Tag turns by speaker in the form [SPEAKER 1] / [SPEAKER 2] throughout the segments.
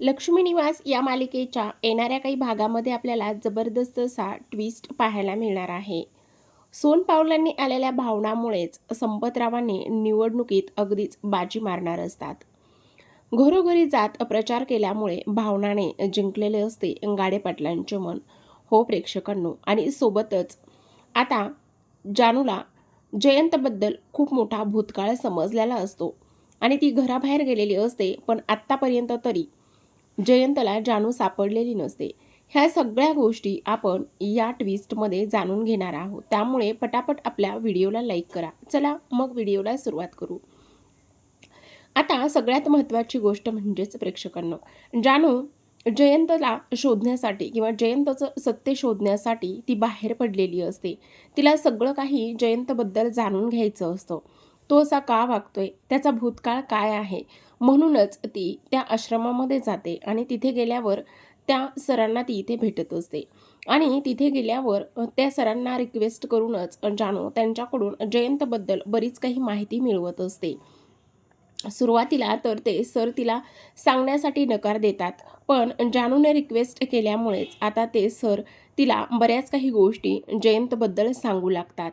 [SPEAKER 1] लक्ष्मी निवास या मालिकेच्या येणाऱ्या काही भागामध्ये आपल्याला जबरदस्त असा ट्विस्ट पाहायला मिळणार आहे. सोन पावलांनी आलेल्या भावनामुळेच संपतरावांनी निवडणुकीत अगदीच बाजी मारणार असतात. घरोघरी जात प्रचार केल्यामुळे भावनाने जिंकलेले असते गाडे पाटलांचे मन. हो प्रेक्षकांनो आणि सोबतच आता जानूला जयंतबद्दल खूप मोठा भूतकाळ समजलेला असतो. आणि ती घराबाहेर गेलेली असते पण आत्तापर्यंत तरी जयंतला जानू सापडलेली नसते. ह्या सगळ्या गोष्टी आपण या ट्विस्टमध्ये जाणून घेणार आहोत. त्यामुळे पटापट आपल्या व्हिडिओला लाईक करा. चला मग व्हिडिओला सुरुवात करू. आता सगळ्यात महत्त्वाची गोष्ट म्हणजेच प्रेक्षकांना. जानू जयंतला शोधण्यासाठी किंवा जयंतचं सत्य शोधण्यासाठी ती बाहेर पडलेली असते. तिला सगळं काही जयंतबद्दल जाणून घ्यायचं असतं. तो असा का वागतोय? त्याचा भूतकाळ काय आहे? म्हणूनच ती त्या आश्रमामध्ये जाते आणि तिथे गेल्यावर त्या सरांना ती इथे भेटत असते. आणि तिथे गेल्यावर त्या सरांना रिक्वेस्ट करूनच जानू त्यांच्याकडून जयंतबद्दल बरीच काही माहिती मिळवत असते. सुरुवातीला तर ते सर तिला सांगण्यासाठी नकार देतात पण जानूने रिक्वेस्ट केल्यामुळेच आता ते सर तिला बऱ्याच काही गोष्टी जयंतबद्दल सांगू लागतात.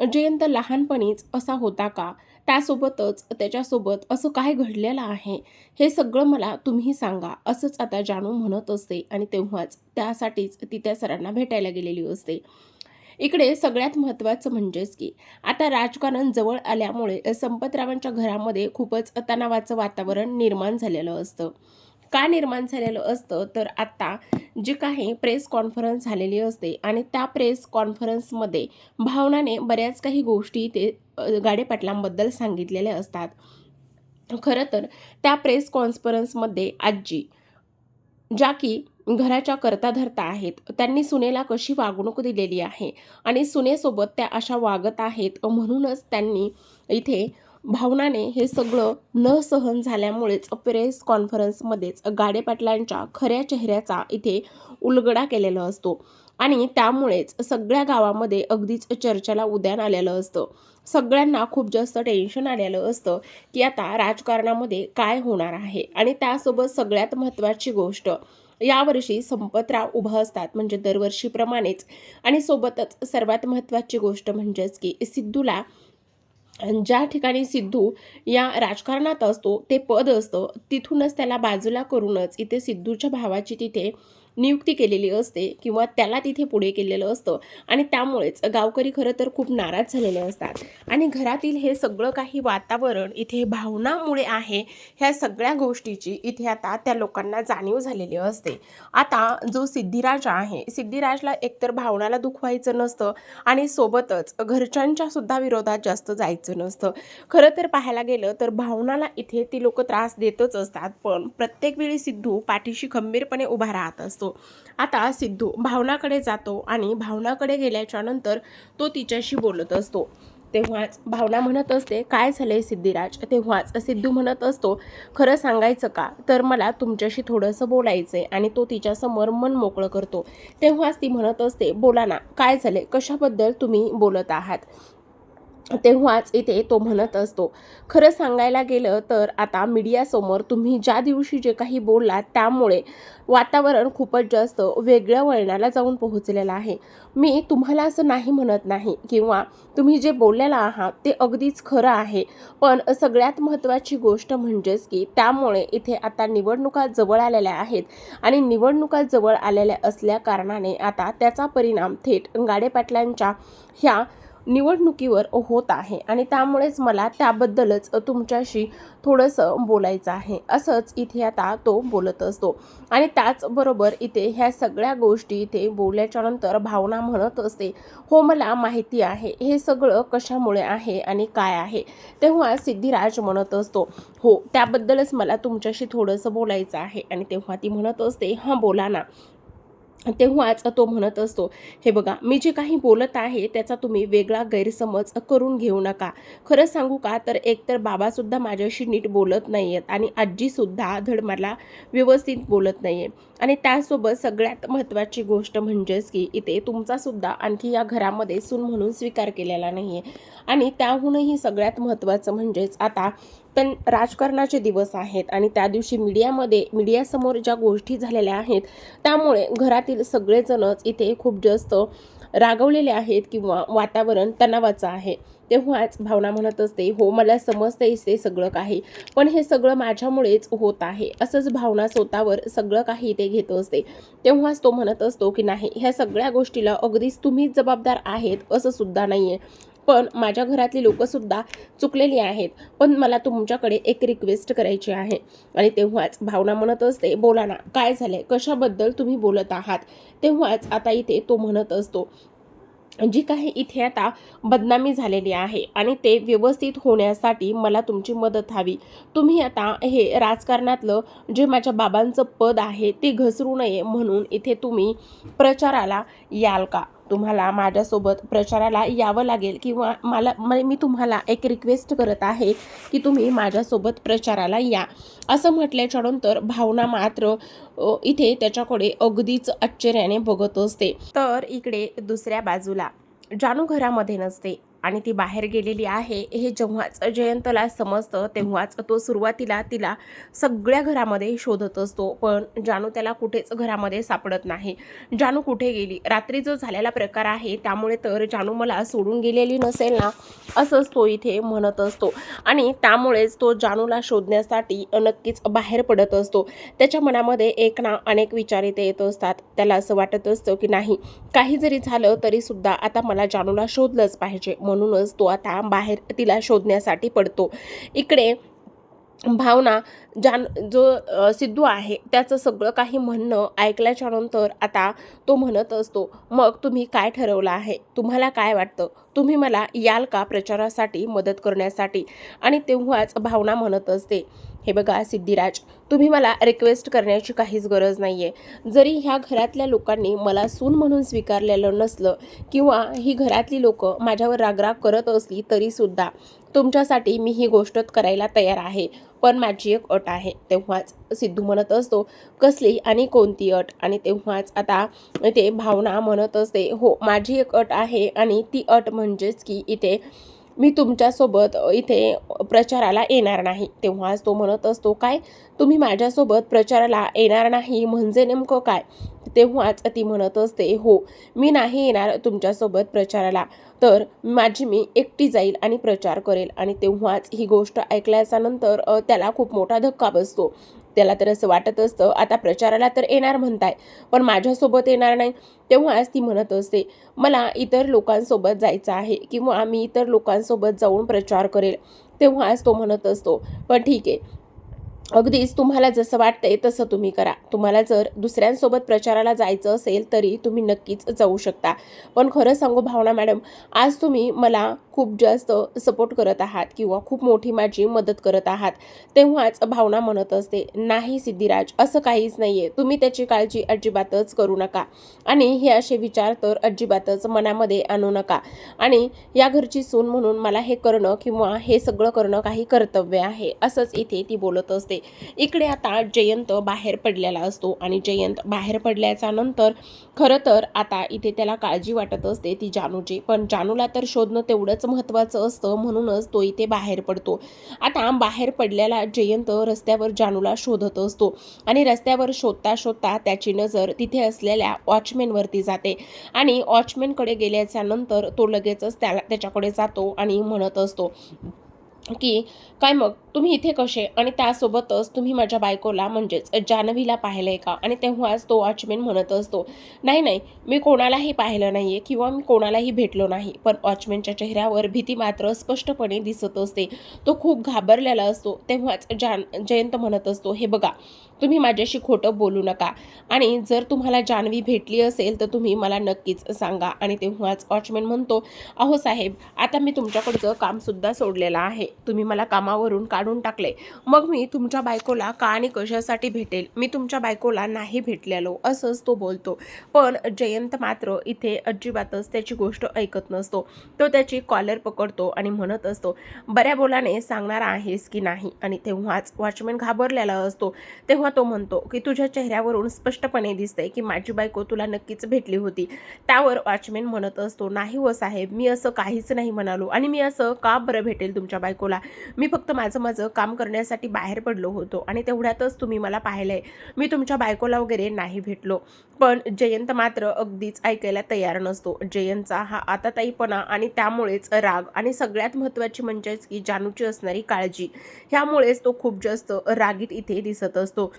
[SPEAKER 1] जयंत लहानपणीच असा होता का? त्यासोबतच त्याच्यासोबत असं काय घडलेलं आहे हे सगळं मला तुम्ही सांगा असंच आता जाणू म्हणत असते आणि तेव्हाच त्यासाठीच ती त्या सरांना भेटायला गेलेली असते. इकडे सगळ्यात महत्त्वाचं म्हणजेच की आता राजकारण जवळ आल्यामुळे संपतरावांच्या घरामध्ये खूपच तणावाचं वातावरण निर्माण झालेलं असतं. का निर्माण झालेलं असतं? तर आत्ता जी काही प्रेस कॉन्फरन्स झालेली असते आणि त्या प्रेस कॉन्फरन्समध्ये भावनाने बऱ्याच काही गोष्टी ते गाडेपाटलांबद्दल सांगितलेल्या असतात. खरं तर त्या प्रेस कॉन्फरन्समध्ये आजी ज्या की घराच्या करता धरता आहेत त्यांनी सुनेला कशी वागणूक दिलेली आहे आणि सुनेसोबत त्या अशा वागत आहेत म्हणूनच त्यांनी इथे भावनाने हे सगळं न सहन झाल्यामुळेच प्रेस कॉन्फरन्समध्येच गाडे पाटलांच्या खऱ्या चेहऱ्याचा इथे उलगडा केलेला असतो. आणि त्यामुळेच सगळ्या गावामध्ये अगदीच चर्चेला उद्यान आलेलं असतं. सगळ्यांना खूप जास्त टेन्शन आलेलं असतं की आता राजकारणामध्ये काय होणार आहे? आणि त्यासोबत सगळ्यात महत्त्वाची गोष्ट यावर्षी संपतराव उभं असतात म्हणजे दरवर्षीप्रमाणेच. आणि सोबतच सर्वात महत्त्वाची गोष्ट म्हणजेच की सिद्धूला ज्या ठिकाणी सिद्धू या राजकारणात असतो ते पद असतं तिथूनच त्याला बाजूला करूनच इथे सिद्धूच्या भावाची तिथे नियुक्ती केलेली असते किंवा त्याला तिथे पुढे केलेलं असतं. आणि त्यामुळेच गावकरी खरं तर खूप नाराज झालेले असतात. आणि घरातील हे सगळं काही वातावरण इथे भावनामुळे आहे ह्या सगळ्या गोष्टीची इथे आता त्या लोकांना जाणीव झालेली असते. आता जो सिद्धिराज आहे सिद्धिराजला एकतर भावनाला दुखवायचं नसतं आणि सोबतच घरच्यांच्या सुद्धा विरोधात जास्त जायचं नसतं. खरं तर पाहायला गेलं तर भावनाला इथे ती लोक त्रास देतच असतात पण प्रत्येक वेळी सिद्धू पाठीशी खंबीरपणे उभा राहत असतो आता सिद्धू भावनाकडे जातो आणि भावनाकडे गेल्याच्यानंतर तो तिच्याशी बोलत असतो. तेव्हाच भावना म्हणत असते काय झालंय सिद्धिराज? तेव्हाच सिद्धू म्हणत असतो खरं सांगायचं का? तर मला तुमच्याशी थोडंसं बोलायचं आहे आणि तो तिच्यासमोर मन मोकळं करतो. तेव्हाच ती म्हणत असते बोला ना काय झाले कशाबद्दल तुम्ही बोलत आहात? तेव्हाच इथे तो म्हणत असतो. खरं सांगायला गेलं तर आता मीडियासमोर तुम्ही ज्या दिवशी जे काही बोललात त्यामुळे वातावरण खूपच जास्त वेगळ्या वळणाला जाऊन पोहोचलेलं आहे. मी तुम्हाला असं नाही म्हणत नाही किंवा तुम्ही जे बोललेलं आहात ते अगदीच खरं आहे. पण सगळ्यात महत्त्वाची गोष्ट म्हणजेच की त्यामुळे इथे आता निवडणुका जवळ आलेल्या आहेत आणि निवडणुका जवळ आलेल्या असल्या कारणाने आता त्याचा परिणाम थेट गाडे पाटलांच्या ह्या निवडणुकीवर होत आहे. आणि त्यामुळेच मला त्याबद्दलच तुमच्याशी थोडंसं बोलायचं आहे. असंच इथे आता तो बोलत असतो. आणि त्याचबरोबर इथे ह्या सगळ्या गोष्टी इथे बोलल्याच्या नंतर भावना म्हणत असते. हो मला माहिती आहे. हे सगळं कशामुळे आहे आणि काय आहे? तेव्हा सिद्धिराज म्हणत असतो हो त्याबद्दलच मला तुमच्याशी थोडंसं बोलायचं आहे. आणि तेव्हा ती म्हणत असते हां बोला ना. तेव्हाच तो म्हणत असतो हे बघा मी जे काही बोलत आहे त्याचा तुम्ही वेगळा गैरसमज करून घेऊ नका. खरं सांगू का तर एकतर बाबासुद्धा माझ्याशी नीट बोलत नाही आहेत आणि आजीसुद्धा धड मला व्यवस्थित बोलत नाही आहे आणि त्यासोबत सगळ्यात महत्त्वाची गोष्ट म्हणजेच की इथे तुमचासुद्धा आणखी या घरामध्ये सून म्हणून स्वीकार केलेला नाही आहे आणि त्याहूनही सगळ्यात महत्त्वाचं म्हणजेच आता पण राजकारणाचे दिवस आहेत आणि त्या दिवशी मीडियामध्ये मीडियासमोर ज्या गोष्टी झालेल्या आहेत त्यामुळे घरातील सगळेजणच इथे खूप जास्त रागवलेले आहेत किंवा वातावरण तणावाचं आहे. तेव्हाच भावना म्हणत असते हो मला समजते ते सगळं काही पण हे सगळं माझ्यामुळेच होत आहे. असंच भावना स्वतःवर सगळं काही ते घेत असते. तेव्हाच तो म्हणत असतो की नाही ह्या सगळ्या गोष्टीला अगदीच तुम्हीच जबाबदार आहेत असं सुद्धा नाही आहे पण माझ्या घरातली लोकंसुद्धा चुकलेली आहेत. पण मला तुमच्याकडे एक रिक्वेस्ट करायची आहे. आणि तेव्हाच भावना म्हणत असते बोला ना काय झालंय? कशाबद्दल तुम्ही बोलत आहात? तेव्हाच आता इथे तो म्हणत असतो जी काही इथे आता बदनामी झालेली आहे आणि ते व्यवस्थित होण्यासाठी मला तुमची मदत हवी. तुम्ही आता हे राजकारणातलं जे माझ्या बाबांचं पद आहे ते घसरू नये म्हणून इथे तुम्ही प्रचाराला याल का? तुम्हाला माझ्यासोबत प्रचाराला यावं लागेल किंवा मला म- मी तुम्हाला एक रिक्वेस्ट करत आहे की तुम्ही माझ्यासोबत प्रचाराला या. असं म्हटल्याच्या नंतर भावना मात्र इथे त्याच्याकडे अगदीच आश्चर्याने बघत असते. तर इकडे दुसऱ्या बाजूला. जानू घरामध्ये नसते. आणि ती बाहेर गेलेली आहे. हे जेव्हाच जयंतला समजतं तेव्हाच तो सुरुवातीला तिला सगळ्या घरामध्ये शोधत असतो. पण जानू त्याला कुठेच घरामध्ये सापडत नाही. जानू कुठे गेली? रात्री जो झालेला प्रकार आहे त्यामुळे तर जानू मला सोडून गेलेली नसेल ना? असंच तो इथे म्हणत असतो. आणि त्यामुळेच तो जानूला शोधण्यासाठी नक्कीच बाहेर पडत असतो. त्याच्या मनामध्ये एक ना अनेक विचार इथे येत असतात. त्याला असं वाटत असतं की नाही काही जरी झालं तरीसुद्धा आता मला जानूला शोधलंच पाहिजे. म्हणूनच तो आता बाहेर तिला शोधण्यासाठी पडतो. इकडे भावना जान जो सिद्धू आहे त्याचं सगळं काही म्हणणं ऐकल्याच्या नंतर आता तो म्हणत असतो मग तुम्ही काय ठरवलं आहे? तुम्हाला काय वाटतं? तुम्ही मला याल का प्रचारासाठी मदत करण्यासाठी? आणि तेव्हाच भावना म्हणत असते हे बघा सिद्धिराज तुम्ही मला रिक्वेस्ट करण्याची काहीच गरज नाही आहे जरी ह्या घरातल्या लोकांनी मला सून म्हणून स्वीकारलेलं नसलं किंवा ही घरातली लोक माझ्यावर रागराग करत असली तरीसुद्धा तुमच्यासाठी मी ही गोष्ट करायला तयार आहे. पण माझी एक अट आहे. तेव्हाच सिद्धू म्हणत असतो कसली आणि कोणती अट? आणि तेव्हाच आता ते भावना म्हणत असते हो माझी एक अट आहे आणि ती अट म्हणजेच की इथे मी तुमच्यासोबत इथे प्रचाराला येणार नाही. तेव्हाच तो म्हणत असतो काय? तुम्ही माझ्यासोबत प्रचाराला येणार नाही? म्हणजे नेमकं काय? तेव्हाच ती म्हणत असते हो मी नाही येणार तुमच्यासोबत प्रचाराला. तर माझी मी एकटी जाईल आणि प्रचार करेल. आणि तेव्हाच ही गोष्ट ऐकल्याच्या नंतर त्याला खूप मोठा धक्का बसतो. त्याला तर असं वाटत असतं आता प्रचाराला तर येणार म्हणताय पण माझ्यासोबत येणार नाही. तेव्हाच ती म्हणत असते मला इतर लोकांसोबत जायचं आहे किंवा मी इतर लोकांसोबत जाऊन प्रचार करेल. तेव्हाच तो म्हणत असतो पण ठीक आहे अगदीच तुम्हाला जसं वाटतंय तसं तुम्ही करा. तुम्हाला जर दुसऱ्यांसोबत प्रचाराला जायचं असेल तरी तुम्ही नक्कीच जाऊ शकता. पण खरं सांगू भावना मॅडम आज तुम्ही मला खूप जास्त सपोर्ट करत आहात किंवा खूप मोठी माझी मदत करत आहात तेव्हाच भावना म्हणत असते नाही सिद्धिराज असं काहीच नाही आहे तुम्ही त्याची काळजी अजिबातच करू नका. आणि हे असे विचार तर अजिबातच मनामध्ये आणू नका. आणि या घरची सून म्हणून मला हे करणं किंवा हे सगळं करणं काही कर्तव्य आहे असंच इथे ती बोलत असते. इकडे आता जयंत बाहेर पडलेला असतो आणि जयंत बाहेर पडल्याच्या नंतर खरं तर आता इथे त्याला काळजी वाटत असते ती जानूची. पण जानूला तर शोधणं तेवढंच महत्त्वाचं असतं म्हणूनच तो इथे बाहेर पडतो. आता बाहेर पडलेला जयंत रस्त्यावर जानूला शोधत असतो आणि रस्त्यावर शोधता शोधता त्याची नजर तिथे असलेल्या वॉचमॅनवरती जाते आणि वॉचमॅनकडे गेल्याच्यानंतर तो लगेचच त्याला त्याच्याकडे जातो आणि म्हणत असतो की काय मग? तुम्ही इथे कसे? आणि त्यासोबतच तुम्ही माझ्या बायकोला म्हणजेच जान्हवीला पाहिलंय का? आणि तेव्हाच तो वॉचमॅन म्हणत असतो नाही नाही मी कोणालाही पाहिलं नाही आहे किंवा मी कोणालाही भेटलो नाही. पण वॉचमॅनच्या चेहऱ्यावर भीती मात्र स्पष्टपणे दिसत असते. तो खूप घाबरलेला असतो. तेव्हाच जान जयंत म्हणत असतो हे बघा तुम्ही माझ्याशी खोटं बोलू नका. आणि जर तुम्हाला जान्हवी भेटली असेल तर तुम्ही मला नक्कीच सांगा. आणि तेव्हाच वॉचमॅन म्हणतो अहो साहेब आता मी तुमच्याकडचं कामसुद्धा सोडलेलं आहे. तुम्ही मला कामावरून का काढून टाकले. मग मी तुमच्या बायकोला का आणि कशासाठी भेटेल? मी तुमच्या बायकोला नाही भेटलेलो असंच तो बोलतो. पण जयंत मात्र इथे अजिबातच त्याची गोष्ट ऐकत नसतो. तो त्याची कॉलर पकडतो आणि म्हणत असतो बऱ्या बोलाने सांगणार आहेस की नाही? आणि तेव्हाच वॉचमॅन घाबरलेला असतो. तेव्हा तो म्हणतो की तुझ्या चेहऱ्यावरून स्पष्टपणे दिसतंय की माझी बायको तुला नक्कीच भेटली होती. त्यावर वॉचमॅन म्हणत असतो नाही व साहेब मी असं काहीच नाही म्हणालो आणि मी असं का बरं भेटेल तुमच्या बायकोला? मी फक्त माझं माझं काम करण्यासाठी बाहेर पडलो होतो आणि तेवढ्यातच तुम्ही मला पाहिलं आहे मी तुमच्या बायकोला वगैरे नाही भेटलो. पण जयंत मात्र अगदीच ऐकायला तयार नसतो. जयंतचा हा आताताईपणा आणि त्यामुळेच राग आणि सगळ्यात महत्त्वाची म्हणजेच की जानूची असणारी काळजी ह्यामुळेच तो खूप जास्त रागीत इथे दिसत असतो.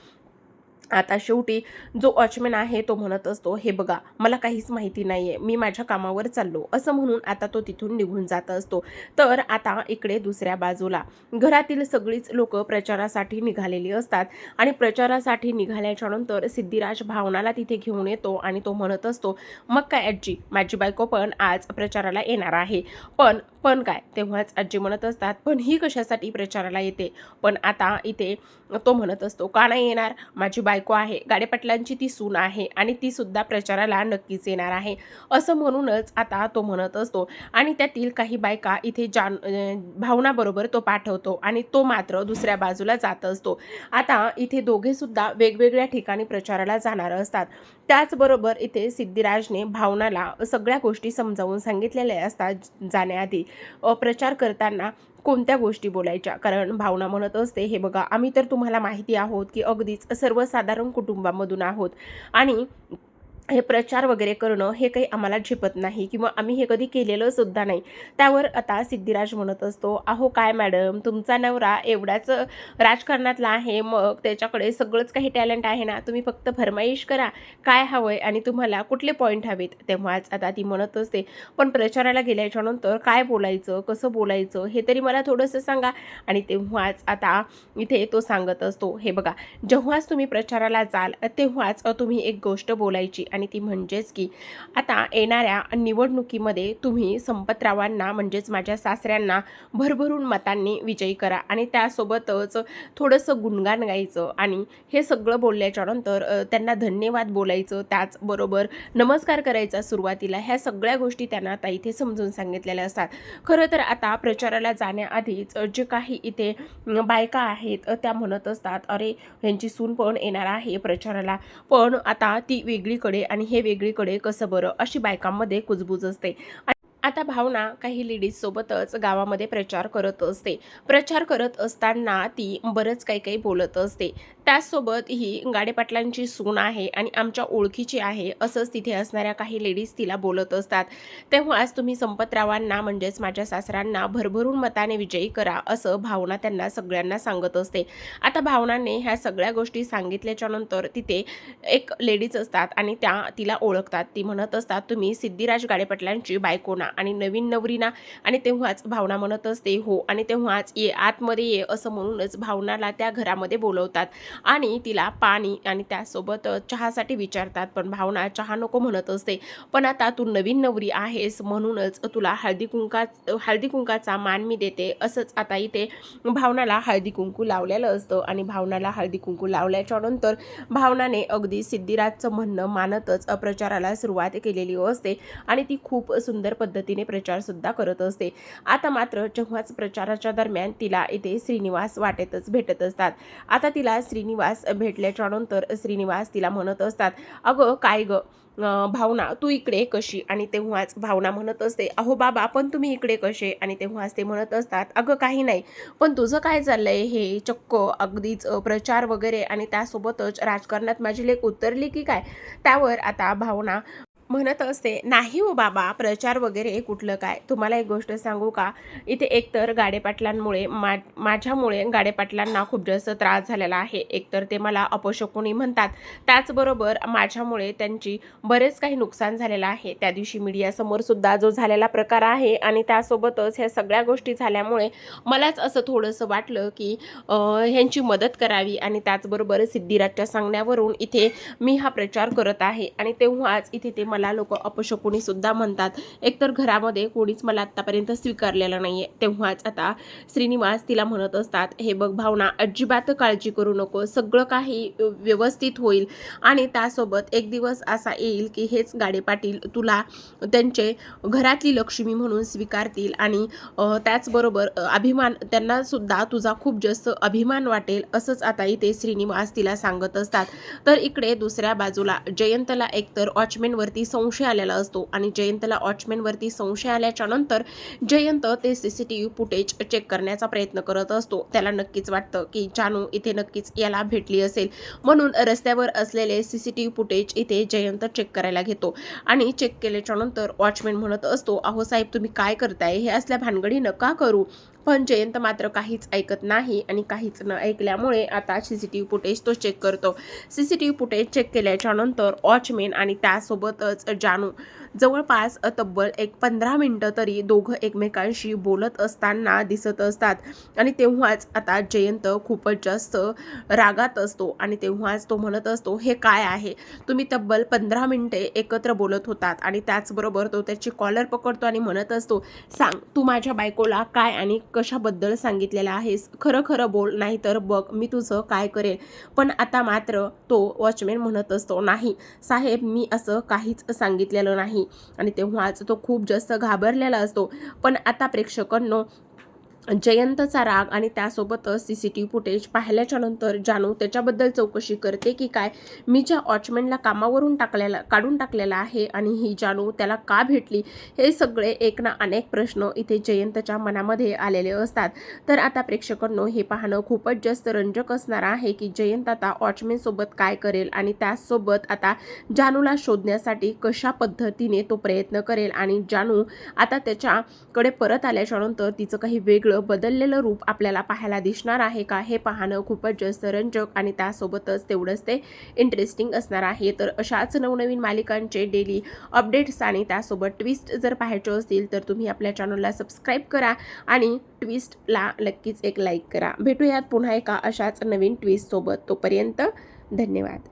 [SPEAKER 1] आता शेवटी जो वॉचमॅन आहे तो म्हणत असतो हे बघा मला काहीच माहिती नाही आहे मी माझ्या कामावर चाललो. असं म्हणून आता तो तिथून निघून जात असतो. तर आता इकडे दुसऱ्या बाजूला घरातील सगळीच लोक प्रचारासाठी निघालेली असतात आणि प्रचारासाठी निघाल्याच्या नंतर सिद्धिराज भावनाला तिथे घेऊन येतो आणि तो म्हणत असतो मग काय आजी माझी बायको पण आज प्रचाराला येणार आहे. पण पण काय तेव्हाच आजी म्हणत असतात पण ही कशासाठी प्रचाराला येते? पण आता इथे तो म्हणत असतो का नाही येणार? माझी बायको आहे. गाडेपाटलांची ती सून आहे आणि ती सुद्धा प्रचाराला नक्कीच येणार आहे. असं म्हणूनच आता तो म्हणत असतो. आणि त्यातील काही बायका इथे जान भावनाबरोबर तो पाठवतो आणि तो मात्र दुसऱ्या बाजूला जात असतो. आता इथे दोघे सुद्धा वेगवेगळ्या ठिकाणी प्रचाराला जाणार असतात. त्याचबरोबर इथे सिद्धिराजने भावनाला सगळ्या गोष्टी समजावून सांगितलेल्या असतात जाण्याआधी. प्रचार करताना कोणत्या गोष्टी बोलायच्या? कारण भावना म्हणत असते हे बघा आम्ही तर तुम्हाला माहिती आहोत की अगदीच सर्वसाधारण कुटुंबामधून आहोत आणि हे प्रचार वगैरे करणं हे काही आम्हाला झेपत नाही किंवा आम्ही हे कधी केलेलं सुद्धा नाही. त्यावर आता सिद्धिराज म्हणत असतो अहो काय मॅडम तुमचा नवरा एवढाच राजकारणातला आहे मग त्याच्याकडे सगळंच काही टॅलेंट आहे ना तुम्ही फक्त फरमाईश करा काय हवंय आणि तुम्हाला कुठले पॉईंट हवेत? तेव्हाच आता ती म्हणत असते पण प्रचाराला गेल्याच्यानंतर काय बोलायचं कसं बोलायचं हे तरी मला थोडंसं सांगा. आणि तेव्हाच आता इथे तो सांगत असतो हे बघा जेव्हाच तुम्ही प्रचाराला जाल तेव्हाच तुम्ही एक गोष्ट बोलायची. आणि ती म्हणजेच की आता येणाऱ्या निवडणुकीमध्ये तुम्ही संपतरावांना म्हणजेच माझ्या सासऱ्यांना भरभरून मतांनी विजयी करा आणि त्यासोबतच थोडंसं गुणगान गायचं आणि हे सगळं बोलल्याच्यानंतर त्यांना धन्यवाद बोलायचं त्याचबरोबर नमस्कार करायचा सुरुवातीला ह्या सगळ्या गोष्टी त्यांना आता इथे समजून सांगितलेल्या असतात. खरं तर आता प्रचाराला जाण्याआधीच जे काही इथे बायका आहेत त्या म्हणत असतात अरे ह्यांची सून पण येणार आहे प्रचाराला पण आता ती वेगळीकडे आणि हे वेगळीकडे कसं बरं अशी बायकांमध्ये कुजबूज असते. आता भावना काही लेडीज सोबतच गावामध्ये प्रचार करत असते. प्रचार करत असताना ती बरंच काही काही बोलत असते. त्याचसोबत ही गाडेपाटलांची सून आहे आणि आमच्या ओळखीची आहे असंच तिथे असणाऱ्या काही लेडीज तिला बोलत असतात. तेव्हाच तुम्ही संपतरावांना म्हणजेच माझ्या सासऱ्यांना भरभरून मताने विजयी करा असं भावना त्यांना सगळ्यांना सांगत असते. आता भावनाने ह्या सगळ्या गोष्टी सांगितल्याच्या नंतर तिथे एक लेडीज असतात आणि त्या तिला ओळखतात. ती म्हणत असतात तुम्ही सिद्धिराज गाडेपटलांची बायकोना आणि नवीन नवरीना आणि तेव्हाच भावना म्हणत असते हो. आणि तेव्हाच ये आतमध्ये ये असं म्हणूनच भावनाला त्या घरामध्ये बोलवतात. आणि तिला पाणी आणि त्यासोबत चहासाठी विचारतात. पण भावना चहा नको म्हणत असते. पण आता तू नवीन नवरी आहेस म्हणूनच तुला हळदी कुंका हळदी कुंकाचा मान मी देते. असंच आता इथे भावनाला हळदी कुंकू लावलेलं असतं आणि भावनाला हळदी कुंकू लावल्याच्या नंतर भावनाने अगदी सिद्धिराजचं म्हणणं मानतच प्रचाराला सुरुवात केलेली असते आणि ती खूप सुंदर पद्धतीने प्रचारसुद्धा करत असते. आता मात्र जेव्हाच प्रचाराच्या दरम्यान तिला इथे श्रीनिवास वाटेतच भेटत असतात. आता तिला श्री श्रीनिवास भेटल्याच्या नंतर श्रीनिवास तिला म्हणत असतात अगं काय ग? भावना तू इकडे कशी? आणि तेव्हाच भावना म्हणत असते अहो बाबा पण तुम्ही इकडे कसे? आणि तेव्हाच ते म्हणत असतात अगं काही नाही पण तुझं काय चाललंय? हे चक्क अगदीच प्रचार वगैरे आणि त्यासोबतच राजकारणात माझी लेख उतरली की काय? त्यावर आता भावना म्हणत असते नाही हो बाबा प्रचार वगैरे कुठलं काय? तुम्हाला एक गोष्ट सांगू का? इथे एकतर गाडेपाटलांमुळे मा माझ्यामुळे गाडेपाटलांना खूप जास्त त्रास झालेला आहे. एकतर ते मला अपशकुनी म्हणतात. त्याचबरोबर माझ्यामुळे त्यांची बरेच काही नुकसान झालेलं आहे. त्या दिवशी मीडियासमोर सुद्धा जो झालेला प्रकार आहे आणि त्यासोबतच ह्या सगळ्या गोष्टी झाल्यामुळे मलाच असं थोडंसं वाटलं की ह्यांची मदत करावी आणि त्याचबरोबर सिद्धिराजच्या सांगण्यावरून इथे मी हा प्रचार करत आहे आणि तेव्हाच इथे ते मला लोक अपशकुनी सुद्धा म्हणतात. एकतर घरामध्ये कोणीच मला आत्तापर्यंत स्वीकारलेलं नाही आहे तेव्हाच आता श्रीनिवास तिला म्हणत असतात हे बघ भावना अजिबात काळजी करू नको. सगळं काही व्यवस्थित होईल आणि त्यासोबत एक दिवस असा येईल की हेच गाडे पाटील तुला त्यांचे घरातली लक्ष्मी म्हणून स्वीकारतील आणि त्याचबरोबर अभिमान त्यांना सुद्धा तुझा खूप जास्त अभिमान वाटेल असंच आता इथे श्रीनिवास तिला सांगत असतात. तर इकडे दुसऱ्या बाजूला जयंतला एकतर वॉचमेनवरती संशय आलेला असतो. आणि जयंतला वॉचमॅनवरती संशय आल्याच्यानंतर जयंत ते C C T V footage check करण्याचा प्रयत्न करत असतो. त्याला नक्कीच वाटतं की जानू इथे नक्कीच याला भेटली असेल. म्हणून रस्त्यावर असलेले C C T V footage इथे जयंत चेक करायला घेतो. आणि चेक केल्याच्यानंतर वॉचमॅन म्हणत असतो अहो साहेब तुम्ही काय करताय? हे असल्या भानगडी नका करू? पण जयंत मात्र काहीच ऐकत नाही आणि काहीच न ऐकल्यामुळे आता C C T V footage तो चेक करतो. C C T V footage check केल्याच्यानंतर आणि त्यासोबतच जानू जवळपास तब्बल एक पंधरा मिनटं तरी दोघं एकमेकांशी बोलत असताना दिसत असतात. आणि तेव्हाच आता जयंत खूपच जास्त रागात असतो आणि तेव्हाच तो म्हणत असतो हे काय आहे? तुम्ही तब्बल पंधरा मिनटे एकत्र बोलत होतात आणि त्याचबरोबर तो त्याची कॉलर पकडतो आणि म्हणत असतो सांग तू माझ्या बायकोला काय आणि कशाबद्दल सांगितलेलं आहेस? खरं खरं बोल नाही तर बघ मी तुझं काय करेल. पण आता मात्र तो वॉचमॅन म्हणत असतो नाही साहेब मी असं काहीच सांगितलेलं नाही. आणि तेव्हाच तो खूप जास्त घाबरलेला असतो. पण आता प्रेक्षकांनो जयंतचा राग आणि त्यासोबतच C C T V footage पाहिल्याच्या नंतर जानू त्याच्याबद्दल चौकशी करते की काय? मी ज्या वॉचमॅनला कामावरून टाकलेला काढून टाकलेला आहे आणि ही जानू त्याला का भेटली? हे सगळे एक ना अनेक प्रश्न इथे जयंतच्या मनामध्ये आलेले असतात. तर आता प्रेक्षकांनो हे पाहणं खूपच जास्त रंजक असणार आहे की जयंत आता वॉचमॅनसोबत काय करेल आणि त्यासोबत आता जानूला शोधण्यासाठी कशा पद्धतीने तो प्रयत्न करेल आणि जानू आता त्याच्याकडे परत आल्याच्यानंतर तिचं काही वेगळं बदललेलं रूप आपल्याला पाहायला दिसणार आहे का? हे पाहणं खूपच जास्त रंजक आणि त्यासोबतच तेवढंच ते इंटरेस्टिंग असणार आहे. तर अशाच नवनवीन मालिकांचे डेली अपडेट्स आणि त्यासोबत ट्विस्ट जर पाहायचे असतील तर तुम्ही आपल्या चॅनलला सबस्क्राईब करा आणि ट्विस्टला नक्कीच एक लाईक करा. भेटूयात पुन्हा एका अशाच नवीन ट्विस्टसोबत तोपर्यंत धन्यवाद.